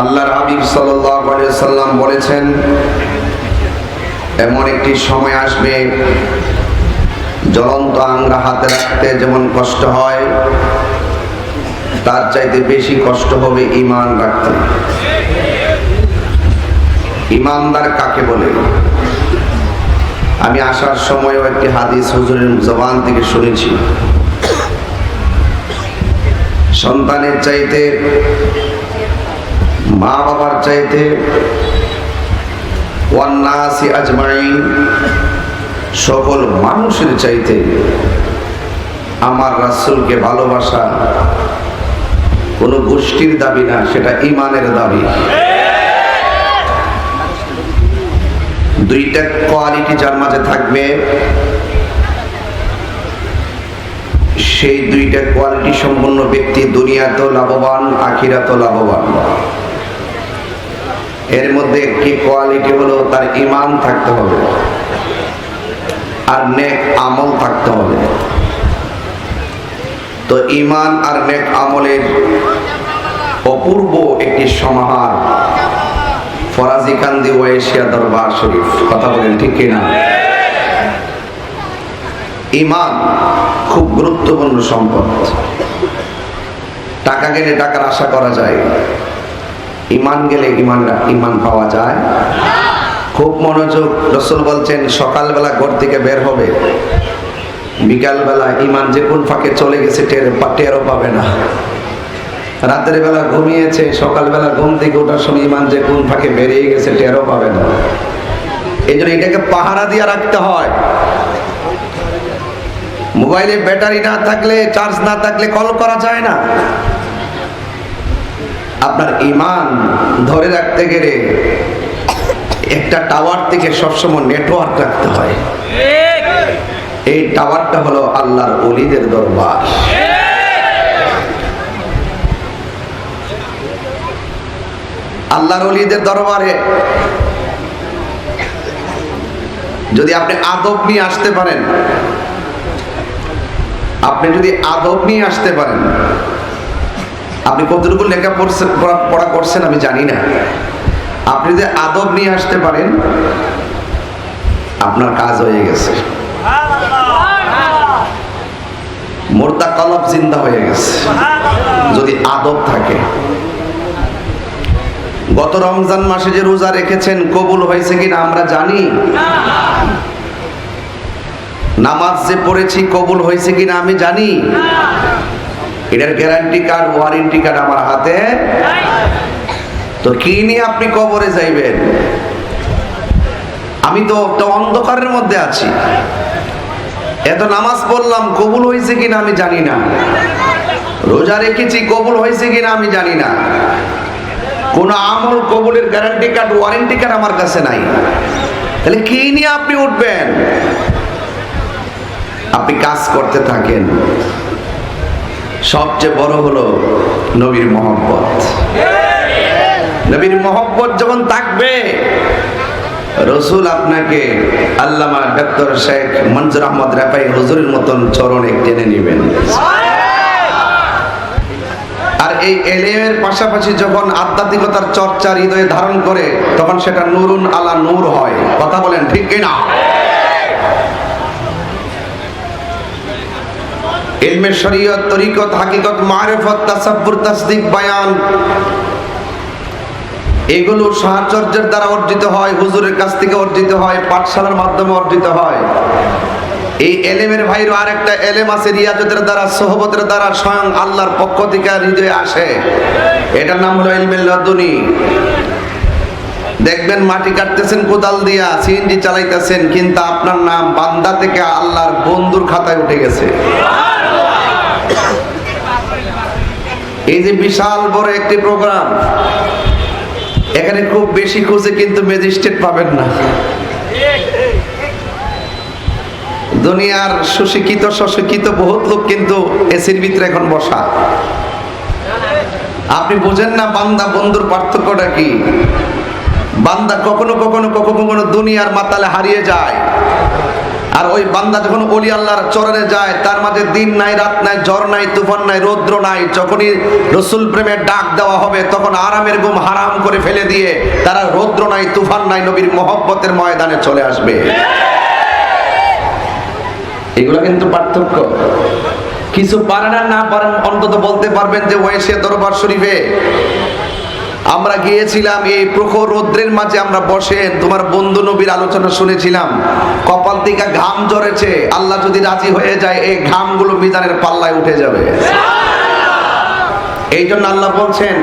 আল্লাহর হাবিব সাল্লাম বলেছেন, এমন একটি সময় আসবে জ্বলন্ত আংরা হাতে রাখতে যেমন কষ্ট হয়, তার চাইতে বেশি কষ্ট হবে ইমান রাখতে। ইমানদার কাকে বলে? আমি আসার সময়ও একটি হাদিস হুজুরের জবান থেকে শুনেছি। সন্তানের চাইতে মা বাবার চাইতে ওয়ান্নাসি আজমাইন সকল মানুষের চাইতে আমার রাসূলকে ভালোবাসা কোনো গোষ্ঠীর দাবি না, সেটা ইমানের দাবি। দুইটা কোয়ালিটি যার মাঝে থাকবে, সেই দুইটা কোয়ালিটি সম্পন্ন ব্যক্তি দুনিয়াতেও লাভবান, আখিরাতেও লাভবান। এর মধ্যে একটি কোয়ালিটি হলো তার ইমান থাকতে হবে। আর নেক আমল থাকতে হবে। তো ইমান আর নেক আমলের অপূর্ব একটি সমাহার ফরাজি কান্দি ওয়েশিয়া দরবার শরীফ। কথা বলেন ঠিক কিনা? ইমান খুব গুরুত্বপূর্ণ সম্পদ। টাকা গেলে টাকার আশা করা যায়। ইমান গেলে ইমান ইমান পাওয়া যায়। খুব মনোযোগ, রসুল বলছেন, সকালবেলা ঘর থেকে বের হবে। বিকালবেলা ইমান যে কোন ফাঁকে চলে গেছে, টের টেরও পাবে না। রাতের বেলা ঘুমিয়েছে, সকালবেলা ঘুম থেকে ওঠার সময় ইমান যে কোন ফাঁকে বেরিয়ে গেছে, টেরও পাবে না। এই জন্য এটাকে পাহারা দিয়ে রাখতে হয়। মোবাইলে ব্যাটারি না থাকলে, চার্জ না থাকলে কল করা যায় না। আপনার ইমান ধরে রাখতে গেলে একটা টাওয়ার থেকে সবসময় নেটওয়ার্ক রাখতে হয়। এই টাওয়ারটা হলো আল্লাহর অলিদের দরবার। আল্লাহর অলিদের দরবারে যদি আপনি আদব নিয়ে আসতে পারেন, আপনি যদি আদব নিয়ে আসতে পারেন আপনি কতটুকু লেখা পড়ছেন পড়া- করছেন, আমি জানি না। আপনি যে আদব নিয়ে আসতে পারেন, আপনার কাজ হয়ে গেছে। মোর্দা কলব জিন্দা হয়ে গেছে। যদি আদব থাকে। গত রমজান মাসে যে রোজা রেখেছেন, কবুল হয়েছে কিনা আমরা জানি। নামাজ যে পড়েছি, কবুল হয়েছে কিনা আমি জানি। এটার গ্যারান্টি কার্ড ওয়ারেন্টি কার্ড আমার হাতে। তো কি নিয়ে আপনি কবরে যাইবেন? আমি তো অন্ধকারের মধ্যে আছি। এত নামাজ পড়লাম, কবুল হয়েছে কিনা আমি জানি না। রোজা রেখেছি, কবুল হয়েছে কিনা আমি জানি না। কোন আমল, কবুলের গ্যারান্টি কার্ড ওয়ারেন্টি কার্ড আমার কাছে নাই। তাহলে কি নিয়ে আপনি উঠবেন? আপনি কাজ করতে থাকেন। সবচেয়ে বড় হলো নবীর মহব্বত। নবীর মহব্বত যখন থাকবে, রসুল আপনাকে আল্লামা ডক্টর শেখ মঞ্জুর আহমদ রেফাই হুজুরের মতন চরণে টেনে নেবেন। আর এই এলেমের পাশাপাশি যখন আধ্যাত্মিকতার চর্চা হৃদয়ে ধারণ করে, তখন সেটা নুরুন আলা নূর হয়। কথা বলেন ঠিক কিনা? ইলমে শরীয়ত, তরিকত, হাকিকত, মারেফত, তাসাব্বুর, তাসদিক, বায়ান। এগুলো সাহচর্যের দ্বারা অর্জিত হয়, হুজুরের কাছ থেকে অর্জিত হয়, পাঠশালার মাধ্যমে অর্জিত হয়। এই এলেমের ভাইরও আরেকটা এলেম আছে, রিয়াজতের দ্বারা, সোহবতের দ্বারা স্বয়ং আল্লাহর পক্ষ থেকে হৃদয়ে আসে। এটার নাম হলো ইলমে লদুনি। দেখবেন মাটি কাটতেছেন, কোদাল দিয়া সিএনজি চালাইতেছেন, কিন্তু আপনার নাম বান্দা থেকে আল্লাহর বন্ধুর খাতায় উঠে গেছে। এই যে বিশাল বড় একটি প্রোগ্রাম, এখানে খুব বেশি খুঁজে কিন্তু ম্যাজিস্ট্রেট পাবেন না। দুনিয়ার সুশিক্ষিত সশিক্ষিত বহুত লোক কিন্তু এসির ভিতরে এখন বসা। আপনি বোঝেন না বান্দা বন্ধুর পার্থক্যটা কি? বান্দা কখনো কখনো কখনো কখনো দুনিয়ার মাতালে হারিয়ে যায়। আর ওই বান্দা যখন অলি আল্লাহর চরণে যায়, তার মাঝে দিন নাই, রাত নাই জ্বর নাই, তুফান নাই, রৌদ্র নাই, যখনই রসুল প্রেমের ডাক দেওয়া হবে, তখন আরামের ঘুম হারাম করে ফেলে দিয়ে তারা রৌদ্র নাই, তুফান নাই, নবীর মহব্বতের ময়দানে চলে আসবে। এগুলো কিন্তু পার্থক্য। কিছু পারেন না পারেন, অন্তত বলতে পারবেন যে ওয়েসে দরবার শরীফে আমরা গিয়েছিলাম এই প্রখর রৌদ্রের মাঝে আমরা বসে তোমার বন্ধু নবীর আলোচনা শুনেছিলাম। কপাল থেকে ঘাম জড়েছে আল্লাহ যদি রাজি হয়ে যায় এই ঘামগুলো মিজানের পাল্লায় উঠে যাবে। এই জন্য আল্লাহ বলছেন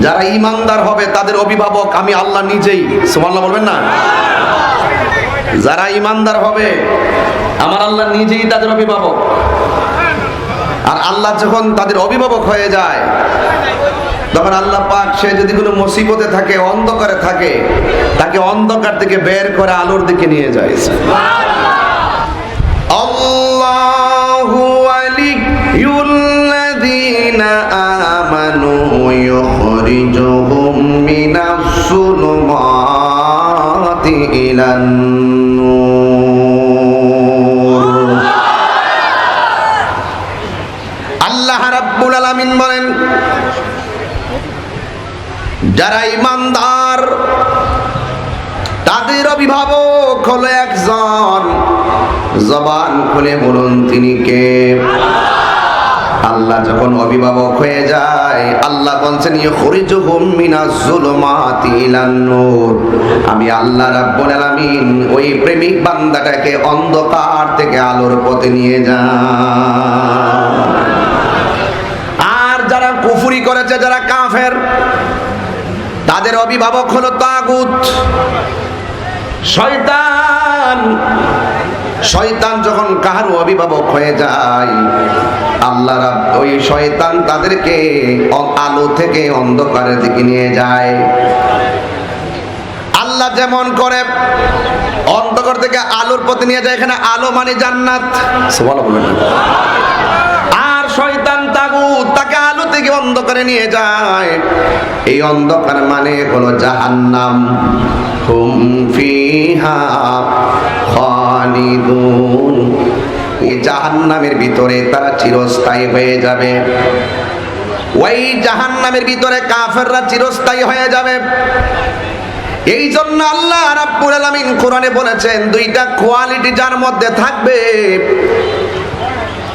যারা ইমানদার হবে তাদের অভিভাবক আমি আল্লাহ নিজেই। সুবহানাল্লাহ বলবেন না? যারা ইমানদার হবে আমার আল্লাহ নিজেই তাদের অভিভাবক। আর আল্লাহ যখন তাদের অভিভাবক হয়ে যায় তখন আল্লাহ পাক সে যদি কোনো মুসিবতে থাকে, অন্ধকারে থাকে, তাকে অন্ধকার থেকে বের করে আলোর দিকে নিয়ে যায়। আল্লাহু নূর আল্লাহ রাব্বুল আলামিন বলেন যারা ইমানদার, তাদের অভিভাবক হলো একজন। জবান খুলে বলুন তিনি কে? আল্লাহ যখন অভিভাবক হয়ে যায়, আল্লাহ বলছেন আমি আল্লাহ রাব্বুল আলামিন ওই প্রেমিক বান্দাটাকে অন্ধকার থেকে আলোর পথে নিয়ে যা আর যারা কুফরি করেছে, যারা কাফের তাদের অভিভাবক হলো তাগুত। শয়তান। শয়তান যখন কাহার অভিভাবক হয়ে যায়, আল্লাহ ওই শয়তান তাদেরকে আলো থেকে অন্ধকারের দিকে নিয়ে যায়। আল্লাহ যেমন করে, অন্ধকার থেকে আলোর পথে নিয়ে যায়, এখানে আলো মানে জান্নাত। আর শয়তান তাগুত তাকে আলো থেকে অন্ধকারে নিয়ে যায়। এই অন্ধকার মানে হলো জাহান্নাম। হুম ফিহা খালিদুন। এই জাহান্নামের ভিতরে তারা চিরস্থায়ী হয়ে যাবে। ওই জাহান্নামের ভিতরে কাফেররা চিরস্থায়ী হয়ে যাবে। এই জন্য আল্লাহ রাব্বুল আলামিন কোরআনে বলেছেন, দুইটা কোয়ালিটি যার মধ্যে থাকবে,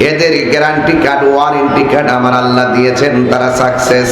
এদের গ্যারান্টি কার্ড ওয়ারেন্টি কার্ড আমার আল্লাহ দিয়েছেন, তারা সাকসেস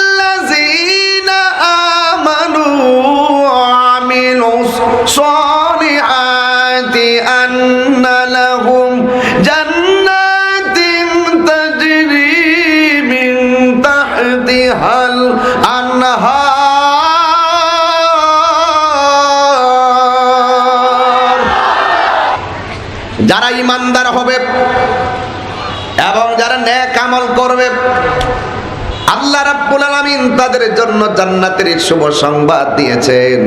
الصالحات أن لهم جنات تجري من تحتها الأنهار যারা ইমানদার হবে এবং যারা নেক আমল করবে আল্লাহ রাব্বুল আলামিন তাদের জন্য জান্নাতের শুভ সংবাদ দিয়েছেন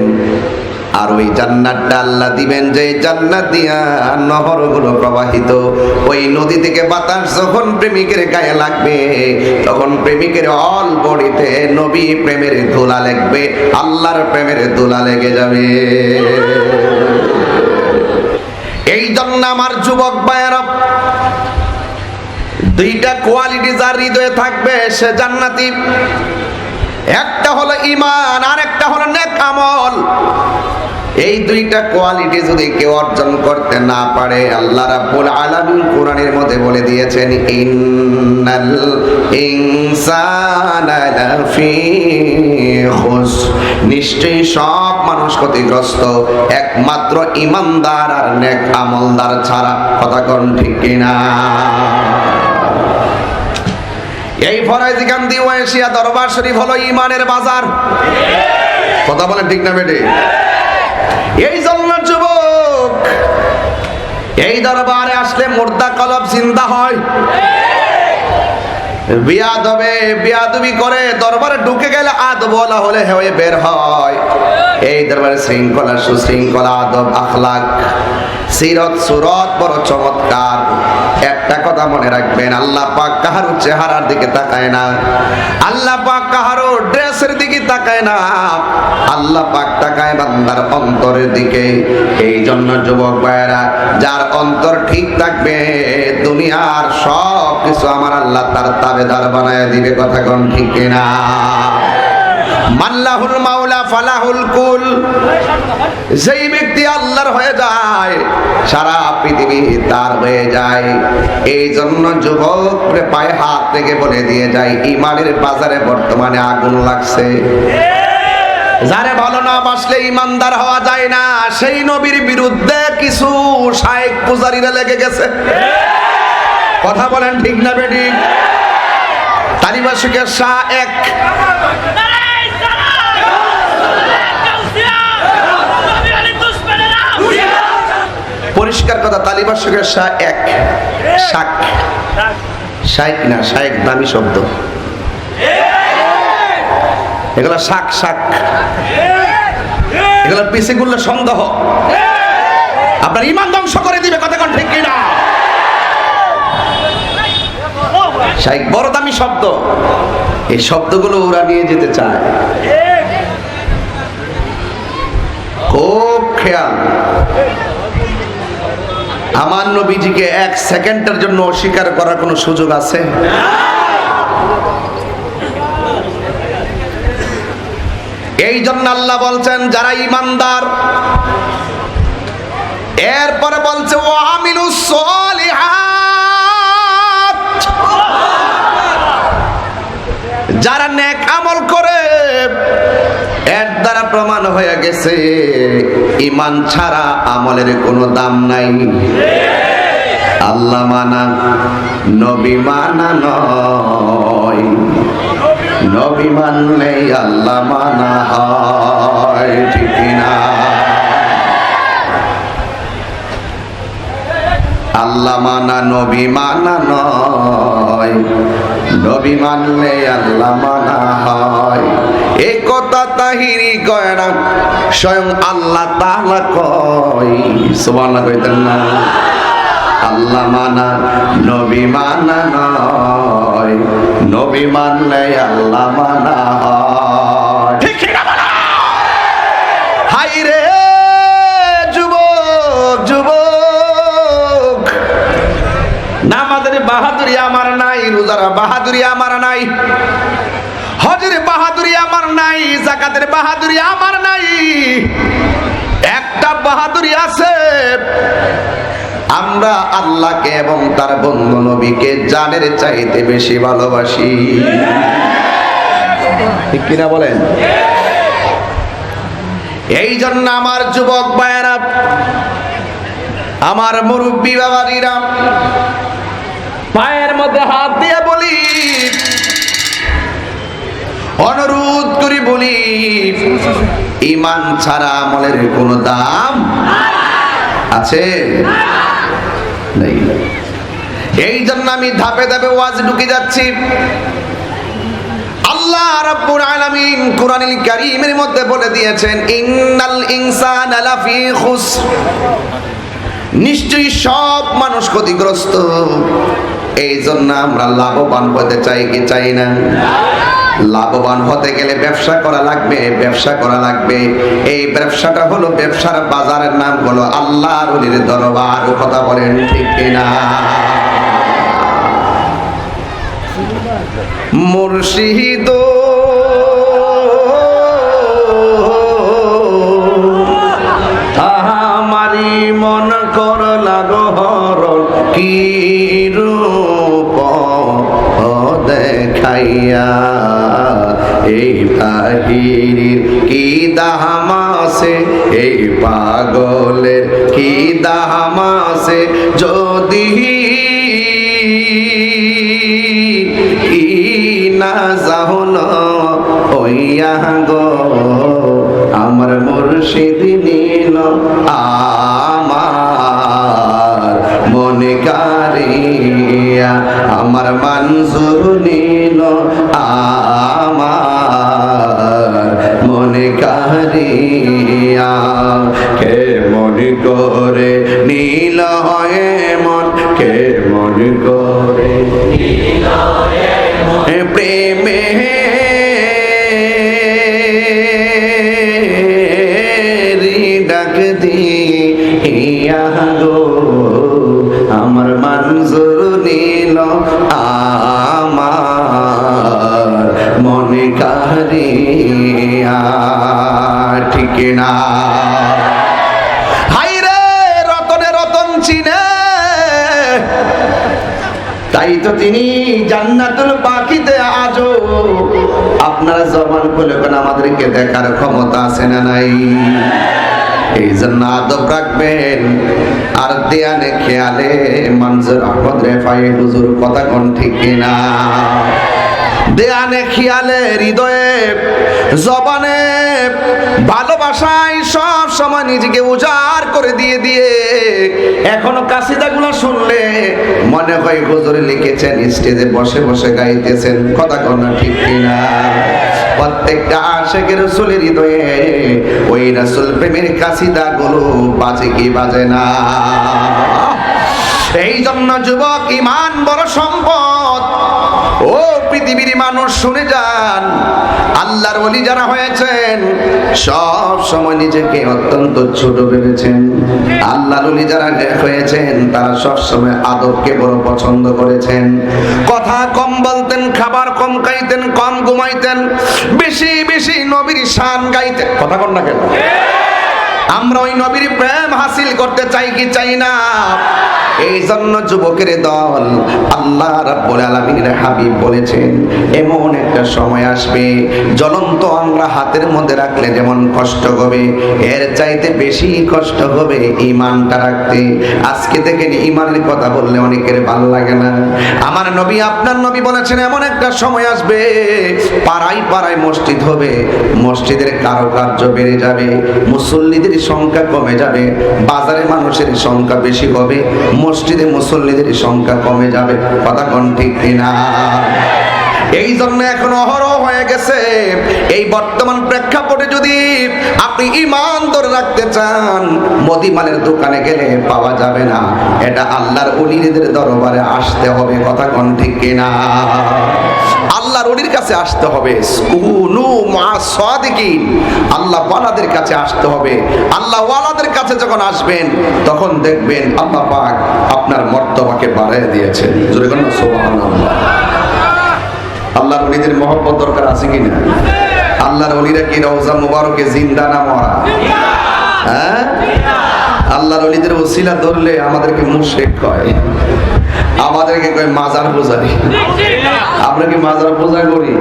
আর ওই জান্নাতটা আল্লাহ দিবেন যে জান্নাত দিয়া নহরগুলো প্রবাহিত, ওই নদী থেকে বাতাস যখন প্রেমিকের গায়ে লাগবে, তখন প্রেমিকের অল বডিতে নবী প্রেমের ধুলা লাগবে আল্লাহর প্রেমের ধুলা লেগে যাবে। এই জন্য আমার যুবক ভাইয়েরা, দুইটা কোয়ালিটি যার হৃদয়ে থাকবে সে জান্নাতি। একটা হলো ইমান আর একটা হলো নেক আমল। এই দুইটা কোয়ালিটি যদি কেউ অর্জন করতে না পারে, আল্লাহ রাব্বুল আলামিন কোরআনের মধ্যে বলে দিয়েছেন, ইন্নাল ইনসানা লাফি খুস নিশ্চয়ই সব মানুষ ক্ষতিগ্রস্ত, একমাত্র ইমানদার আর নেক আমলদার ছাড়া। কথা কোন ঠিক কিনা? এই ফরাইজি গান্ধী ওয়েশিয়া দরবার শরীফ হলো ইমানের বাজার। কথা বলেন ঠিক না বেটে এই জন্য যুবক, এই দরবারে আসলে মুর্দা কলব জিন্দা হয়। বিয়াদবি করে দরবারে ঢুকে গেলে আদ বলা হলে হয়ে বের হয়। এই দরবারে শৃঙ্খলা, সুশৃঙ্খলা, আদব, আখলাক, সিরত, সুরত বড় চমৎকার। একটা কথা মনে রাখবেন। আল্লাহ পাক কাহারো চেহারার দিকে তাকায় না। আল্লাহ পাক কাহারো ড্রেসের দিকে তাকায় না। আল্লাহ পাক তাকায় বান্দার অন্তরের দিকে। এই জন্য যুবক ভাইয়েরা, যার অন্তর ঠিক থাকবে, দুনিয়ার সব কিছু আমার আল্লাহ তার তাবেদার বানায় দিবে, কথা কোন ঠিক কিনা? মাল্লাহুল মাওলা ফালাহুল কুল। যেই ব্যক্তি আল্লাহর হয়ে যায়, সারা পৃথিবী তার হয়ে যায়। এই জন্য যুবক পায়ে হাত থেকে বলে দিয়ে যায়, ইমানের বাজারে বর্তমানে আগুন লাগছে। যারে ভালো না বাসলে ইমানদার হওয়া যায় না, সেই নবীর বিরুদ্ধে কিছু শায়েক পূজারীরা লেগে গেছে। কথা বলেন ঠিক না বেটি? তালিবাসিকের শাহ এক পরিষ্কার কথা তালিবাসিকের শাহ এক। শাক। শাইক না শায়েক দামি শব্দ। এগুলো শাক শাক। এগুলো পিছে গুলো সন্দেহ। আপনার ইমান ধ্বংস করে দিবে কতক্ষণ ঠিক কিনা? শাইক, বড় দামি শব্দ। এই শব্দগুলো ওরা নিয়ে যেতে চায়। খুব খেয়াল। আমার নবীজিকে এক সেকেন্ডের জন্য অস্বীকার করার কোনো সুযোগ আছে? এই জন্য আল্লাহ বলছেন, যারা ইমানদার, এরপরে বলছে, ও আমিলু যারা নেক আমল করে দ্বারা প্রমাণ হয়ে গেছে ইমান ছাড়া আমলের কোনো দাম নাই। আল্লাহ মানা, নবী মানা নয়। নবী মানলে আল্লাহ মানা হয়, ঠিক না আল্লাহ মানা, নবী মানা নয়। নবী মানলে আল্লাহ মানা হয়। এই কথা তাহিরি কয় না, স্বয়ং আল্লাহ তাআলা কয়। সুবহানাল্লাহ কইতেন না। আল্লাহ মানা, নবী মানা নয়। নবী মানলে আল্লাহ মানা হয়। রোজার বাহাদুরি আমার নাই। হজের বাহাদুরি আমার নাই, জাকাতের বাহাদুরি আমার নাই। একটা বাহাদুরি আছে, আমরা আল্লাহকে এবং তার বন্ধু নবীকে জানের চাইতে বেশি ভালোবাসি। ঠিক কিনা বলেন? এই জন্য আমার যুবক ভাইয়েরা, আমার মুরব্বী বাবাজিরা পায়ের মধ্যে হাত দিয়ে বলি, অনুরোধ করি বলি, ইমান ছাড়া আমলের কোনো দাম আছে? এই জন্য আমি ধাপে ধাপে ওয়াজ ঢুকে যাচ্ছি। আল্লাহ রাব্বুল আলামিন কোরআনুল কারীমের মধ্যে বলে দিয়েছেন, ইন্নাল ইনসানা লাফি খুসর। নিশ্চয়ই সব মানুষ ক্ষতিগ্রস্ত। এই জন্য আমরা লাভবান হতে চাই কি চাই না? লাভবান হতে গেলে ব্যবসা করা লাগবে, ব্যবসা করা লাগবে। এই ব্যবসাটা হলো ব্যবসার বাজারের নাম হলো আল্লাহর অলির দরবার, কথা বলেন ঠিক কিনা? মুর্শিদ আমারি মন কর লাগহর কি দেখাইয়া এই বাহির কি দাহামাসে এই পাগলের কি দাহামাসে যদি ই না যাহন হইয়া গো আমার মুর্শিদ নীল আমার আমার মানজুর নিল আমার মনে কারিয়া কে মনে করে নীল হয়ে মন, কে মনে করে আমার মান। কারিয়া ঠিক না হাই রতনে তাই তো তিনি জান্নাতুল বাকিতে আজও আপনারা জবান খুলে কোন আমাদেরকে দেখার ক্ষমতা আছে না নাই? এই জন্য আদব রাখবেন। আর দেয়ালে খেয়ালে মঞ্জুর আহমদ রেফাই হুজুর, কথা কোন ঠিক কিনা? দেয়ানে খেয়ালে হৃদয়ে, জবানে ভালোবাসায় সব সময় নিজেকে উজাড় করে দিয়ে দিয়ে, এখনও কাসিদাগুলো শুনলে মনে হয় হুজুরে লিখেছেন, স্টেজে বসে বসে গাইতেছেন, কথা কনা ঠিক কিনা? প্রত্যেকটা আশেকের রসুলের হৃদয়ে ওই রসুল প্রেমের কাসিদা গুলো বাজে কি বাজে না? এই জন্য যুবক ইমান বড় সম্পদ। পৃথিবীর মানুষ শুনে যান। আল্লাহর ওলি যারা হয়েছেন, সব সময় নিজেকে অত্যন্ত ছোট ভেবেছেন। আল্লাহর ওলি যারা হয়েছেন, তারা সব সময় আদবকে বড় পছন্দ করেছেন। কথা কম বলতেন, খাবার কম খাইতেন, কম ঘুমাইতেন, বেশি বেশি নবীর শান গাইতেন। কথা কন না কেন? আমরা ওই নবীর প্রেম হাসিল করতে চাই কি চাই না? এই জন্য যুবকের দল আল্লাহ রাব্বুল আলামিনের হাবিব বলেছেন, এমন একটা সময় আসবে জ্বলন্ত আমরা হাতের মধ্যে রাখলে যেমন কষ্ট হবে, এর চাইতে বেশি কষ্ট হবে ইমানটা রাখতে। আজকে থেকে ইমানের কথা বললে অনেকের ভালো লাগে না। আমার নবী, আপনার নবী বলেছেন, এমন একটা সময় আসবে, পাড়ায় পাড়ায় মসজিদ হবে, মসজিদের কারুকার্য বেড়ে যাবে, মুসল্লিদের সংখ্যা কমে যাবে, বাজারে মানুষের সংখ্যা বেশি হবে, মসজিদে মুসল্লিদের সংখ্যা কমে যাবে। কথা ঠিক কিনা? এই জন্য এখন অহরহ হয়ে গেছে। এই বর্তমান প্রেক্ষাপটে যদি আপনি ইমান ধরে রাখতে চান মদিমালের দোকানে গেলে পাওয়া যাবে না। এটা আল্লাহর অলিদের দরবারে আসতে হবে, কথা কোন ঠিক কিনা? আল্লাহর অলির কাছে আসতে হবে। আল্লাহ ওয়ালাদের কাছে আসতে হবে। আল্লাহ ওয়ালাদের কাছে যখন আসবেন, তখন দেখবেন আল্লাহ পাক আপনার মর্তবাকে বাড়ায় দিয়েছেন। সুবহানাল্লাহ। আল্লাহর অলিদের মহব্বত দরকার আছে কিনা? আল্লাহর অলিরা কি রওজা মুবারকে জিন্দা না মরা? হ্যাঁ? আল্লাহর অলিদের ওসিলা ধরলে আমাদেরকে মুশরিক কয়। আমাদেরকে কয় মাজার পূজারি। আমরা কি মাজার পূজা করি?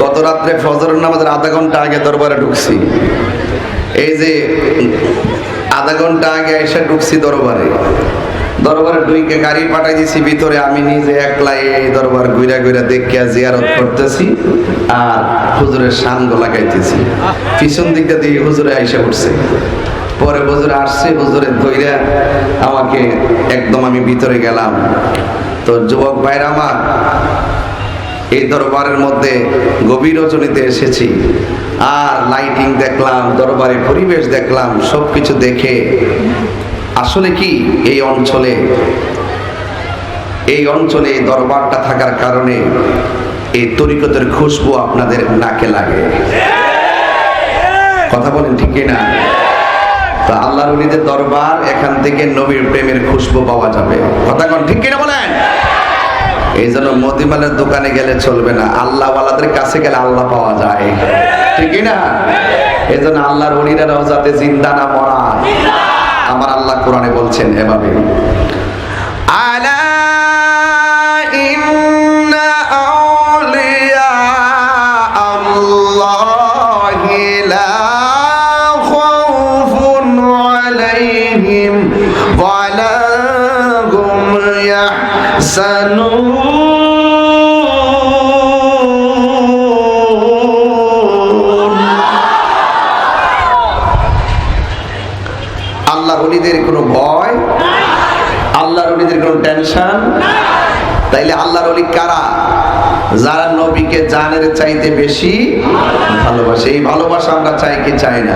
গত রাত্রে ফজরের নামাজের আধা ঘণ্টা আগে দরবারে ঢুকছি। এই যে আধা ঘণ্টা আগে এসে ঢুকছি দরবারে। দরবারে দুইকে গাড়ি পাঠাই দিছি ভিতরে আমি নিজে একলাই এই দরবার ঘুরা ঘুরা দেখিয়া জিয়ারত করতেছি আর হুজুরের শান গলা গাইতেছি পিছন দিকটা দিয়ে হুজুরে আইসা উঠছে পরে হুজুরে আসছে হুজুরের ধইরা আমাকে একদম আমি ভিতরে গেলাম। তো যুবক ভাইরা আমার, এই দরবারের মধ্যে গভীর রজনীতে এসেছি। আর লাইটিং দেখলাম, দরবারে পরিবেশ দেখলাম, সবকিছু দেখে আসলে কি এই অঞ্চলে এই অঞ্চলে দরবারটা থাকার কারণে এই তরিকতের খুশবু আপনাদের নাকে লাগে? কথা বলেন ঠিক না তো আল্লাহর উলিদের দরবার, এখান থেকে নবীর প্রেমের খুশবু পাওয়া যাবে। কথা কোন ঠিক কিনা বলেন? এই জন্য মদিমালের দোকানে গেলে চলবে না। আল্লাহ ওয়ালাদের কাছে গেলে আল্লাহ পাওয়া যায়। ঠিক না এই জন্য আল্লাহর অলিরাও যাতে জিন্দা না মরা। আমার আল্লাহ কোরআনে বলছেন এভাবে জানের চাইতে বেশি ভালোবাসে। এই ভালোবাসা আমরা চাই কি চাই না?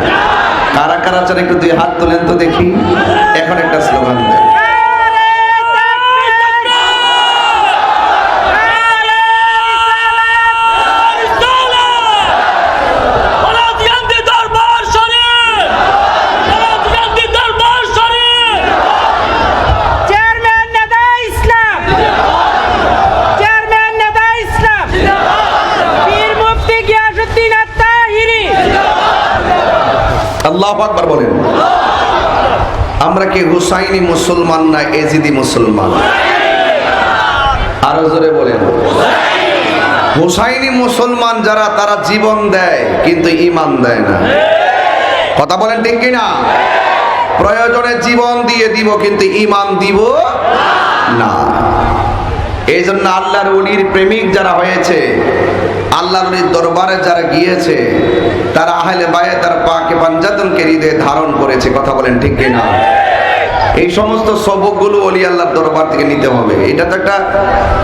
কারা কারা চান একটু দুই হাত তোলেন তো দেখি। এখন একটা স্লোগান দেন চেয়ারম্যান নেতা ইসলাম চেয়ারম্যান নেতা ইসলাম পীর মুফতি গিয়াসউদ্দিন আত্মাহিরি আল্লাহ আকবার বলেন। আমরা কি হুসাইনি মুসলমান না এজিদি মুসলমান? আরও জোরে বলেন। হুসাইনি মুসলমান যারা, তারা জীবন দেয়, কিন্তু ইমান দেয় না। কথা বলেন ঠিক কিনা? প্রয়োজনে জীবন দিয়ে দিব, কিন্তু ইমান দিব না। এই জন্য আল্লাহর উলির প্রেমিক যারা হয়েছে আল্লাহর উলির দরবারে যারা গিয়েছে তারা আহলে বায়ে তার পাকে পাঞ্জাতনকে হৃদয়ে ধারণ করেছে। কথা বলেন ঠিক কিনা? এই সমস্ত সবকগুলো অলি আল্লাহর দরবার থেকে নিতে হবে। এটা তো একটা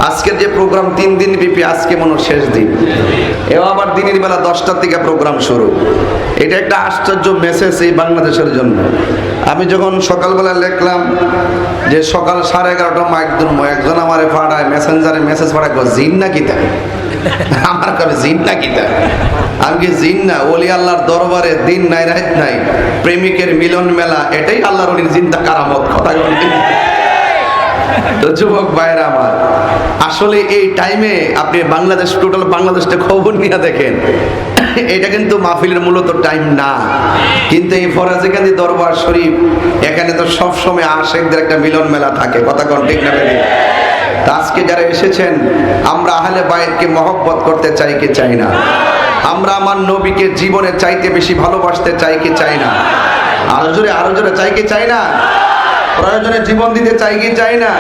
আজকের যে প্রোগ্রাম তিন দিন ব্যাপী আজকে মনে শেষ দিন। এও আবার দিনের বেলা দশটার থেকে প্রোগ্রাম শুরু। এটা একটা আশ্চর্য মেসেজ এই বাংলাদেশের জন্য। আমি যখন সকালবেলা লিখলাম যে সকাল সাড়ে এগারোটা মাইক দুর্ম একজন আমার পাড়ায় মেসেঞ্জারে মেসেজ গো, জিন না কিতা আমার কবে জিন না কিতা আমি জিন না? ওলি আল্লাহর দরবারে দিন নাই, রাত নাই, প্রেমিকের মিলন মেলা, এটাই আল্লাহর অলির জিন্দা কারামত, কথা? তো যুবক ভাইরা আমার, আসলে এই টাইমে আপনি বাংলাদেশ টোটাল বাংলাদেশটা খবর নিয়ে দেখেন, এটা কিন্তু মাহফিলের মূলত টাইম না। কিন্তু এই ফরাজেকান্দি দরবার শরীফ, এখানে তো সব সময় আশেকদের একটা মিলন মেলা থাকে, কথা কোন ঠিক না আজকে যারা এসেছেন, আমরা আহলে বাইরকে মহব্বত করতে চাই কি চাই না? আমরা আমার নবীকে জীবনে চাইতে বেশি ভালোবাসতে চাই কি চাই না? আরও জোরে আরও জোরে, চাই কি চাই না? প্রয়োজনে জীবন দিতে চাই কি চাই না?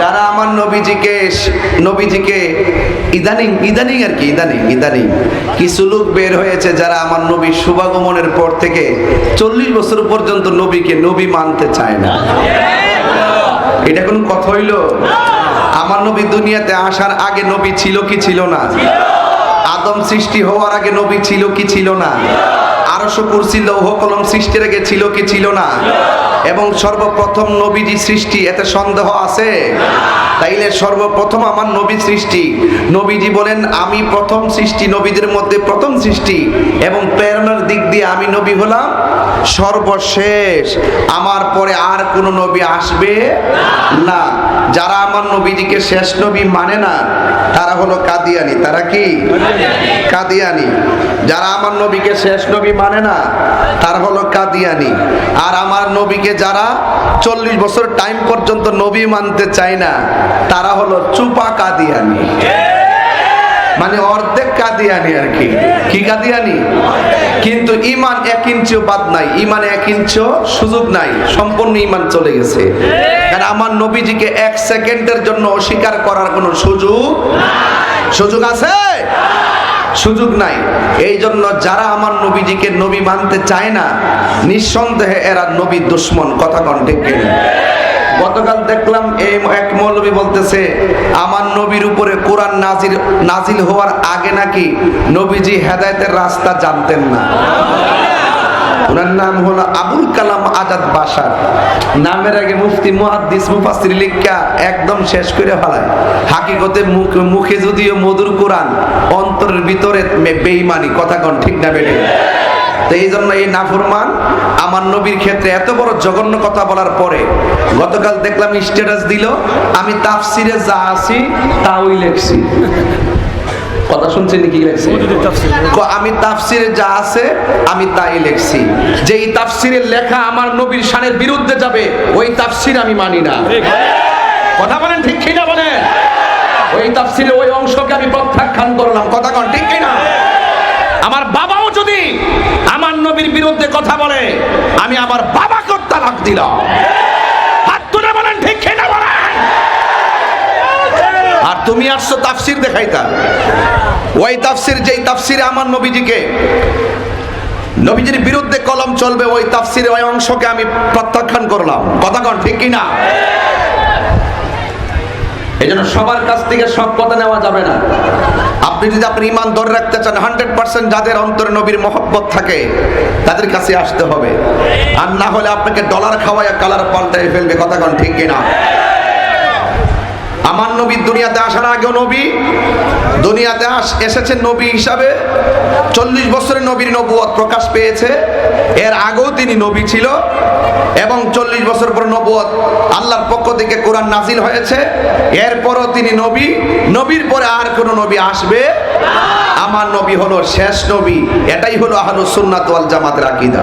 যারা আমার নবীজিকে নবীজিকে, ইদানিং ইদানিং আর কি, ইদানিং ইদানিং কিছু লোক বের হয়েছে যারা আমার নবীর শুভাগমনের পর থেকে চল্লিশ বছর পর্যন্ত নবীকে নবী মানতে চায় না। এটা কোন কথা হইল? আমার নবী দুনিয়াতে আসার আগে নবী ছিল কি ছিল না? আদম সৃষ্টি হওয়ার আগে নবী ছিল কি ছিল না? আরশো কুরসি লৌহ কলম সৃষ্টির আগে ছিল কি ছিল না? এবং সর্বপ্রথম নবীজি সৃষ্টি, এতে সন্দেহ আছে? তাইলে সর্বপ্রথম আমার নবী সৃষ্টি। নবীজি বলেন, আমি প্রথম সৃষ্টি, নবীদের মধ্যে প্রথম সৃষ্টি এবং প্রেরণার দিক দিয়ে আমি নবী হলাম। সর্বশেষ। আমার পরে আর কোন নবী আসবে না। যারা আমার নবীজিকে শেষ নবী মানে না, তারা হলো কাদিয়ানি। তারা কি? কাদিয়ানি। যারা আমার নবীকে শেষ নবী মানে না, তারা হলো কাদিয়ানি। আর আমার নবীকে যারা চল্লিশ বছর টাইম পর্যন্ত নবী মানতে চায় না, তারা হলো চুপা কাদিয়ানি। মানে অর্ধেক কাদিয়ানি আর কি? কি কাদিয়ানি? কিন্তু ইমান এক ইঞ্চিও বাদ নাই এক ইঞ্চিও সুযোগ নাই, সম্পূর্ণ ইমান চলে গেছে। কারণ আমার নবীজিকে এক সেকেন্ডের জন্য অস্বীকার করার কোনো সুযোগ সুযোগ আছে? সুযোগ নাই। এই জন্য যারা আমার নবীজিকে নবী মানতে চায় না, নিঃসন্দেহে এরা নবী দুশ্মন, কথা কণ্ঠে কেন? গতকাল দেখলাম এই এক মৌলবী বলতেছে, আমার নবীর উপরে কোরআন নাজির নাজিল হওয়ার আগে নাকি নবীজি হেদায়তের রাস্তা জানতেন না? ওনার নাম হলো আবুল কালাম আজাদ বাসার। নামের আগে মুফতি, মুহাদ্দিস, মুফাসসির লিখা একদম শেষ করে ফেলায়। হাকিকতে মুখ- যদিও মধুর কোরআন, অন্তরের ভিতরে বেঈমানি, কথা কন ঠিক না বেড়ে তো এই জন্য এই নাফরমান আমার নবীর ক্ষেত্রে এত বড় জঘন্য কথা বলার পরে গতকাল দেখলাম স্ট্যাটাস দিল আমি তাফসিরে যা আছি তা ওই লেখছি। কথা শুনছেন কি লেখছে? আমি তাফসিরে যা আছে আমি তাই লেখছি। যে এই তাফসিরের লেখা আমার নবীর শানের বিরুদ্ধে যাবে ওই তাফসির আমি মানি না। কথা বলেন ঠিক কিনা বলেন? ওই তাফসিরে ওই অংশকে আমি প্রত্যাখ্যান করলাম। কথা কন ঠিক কিনা? আমার বাবাও যদি আমার নবীর বিরুদ্ধে কথা বলে, আমি আমার বাবাকে তালাক দিলাম। হাত তুলে বলেন, ঠিক বলেন? আর তুমি আসছো তাফসির দেখাইতা। ওই তাফসির, যেই তাফসিরে আমার নবীজিকে, নবীজির বিরুদ্ধে কলম চলবে, ওই তাফসিরে ওই অংশকে আমি প্রত্যাখ্যান করলাম। কথা কন, ঠিক কিনা? এই জন্য সবার কাছ থেকে সব কথা নেওয়া যাবে না। আপনি যদি আপনার ইমান ধরে রাখতে চান হান্ড্রেড পার্সেন্ট যাদের অন্তরে নবীর মহব্বত থাকে, তাদের কাছে আসতে হবে। আর না হলে আপনাকে ডলার খাওয়াই কালার পাল্টাই ফেলবে, কথা কোন ঠিক কিনা? আমার নবী দুনিয়াতে আসার আগেও নবী, দুনিয়াতে আস এসেছেন নবী হিসাবে। চল্লিশ বছরের নবীর নবুয়ত প্রকাশ পেয়েছে। এর আগেও তিনি নবী ছিল এবং চল্লিশ বছর পর নবুয়ত আল্লাহর পক্ষ থেকে কোরআন নাজিল হয়েছে। এরপরও তিনি নবী, নবীর পরে আর কোনো নবী আসবে। আমার নবী হলো শেষ নবী। এটাই হলো আহলুস সুন্নাত ওয়াল জামাতের আকীদা।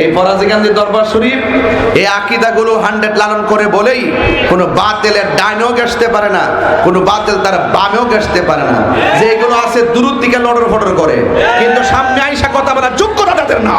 এই ফরাজিকান্দি দরবার শরীফ, এই আকিদা গুলো হান্ড্রেড লালন করে বলেই কোনো বাতেলের ডাইনেও গেসতে পারে না, কোনো বাতেল তার বামেও গেসতে পারে না। যে এগুলো আছে দূর দিকে লড়র ফটর করে, কিন্তু সামনে আইসা কথা বলার যোগ্যতা তাদের না।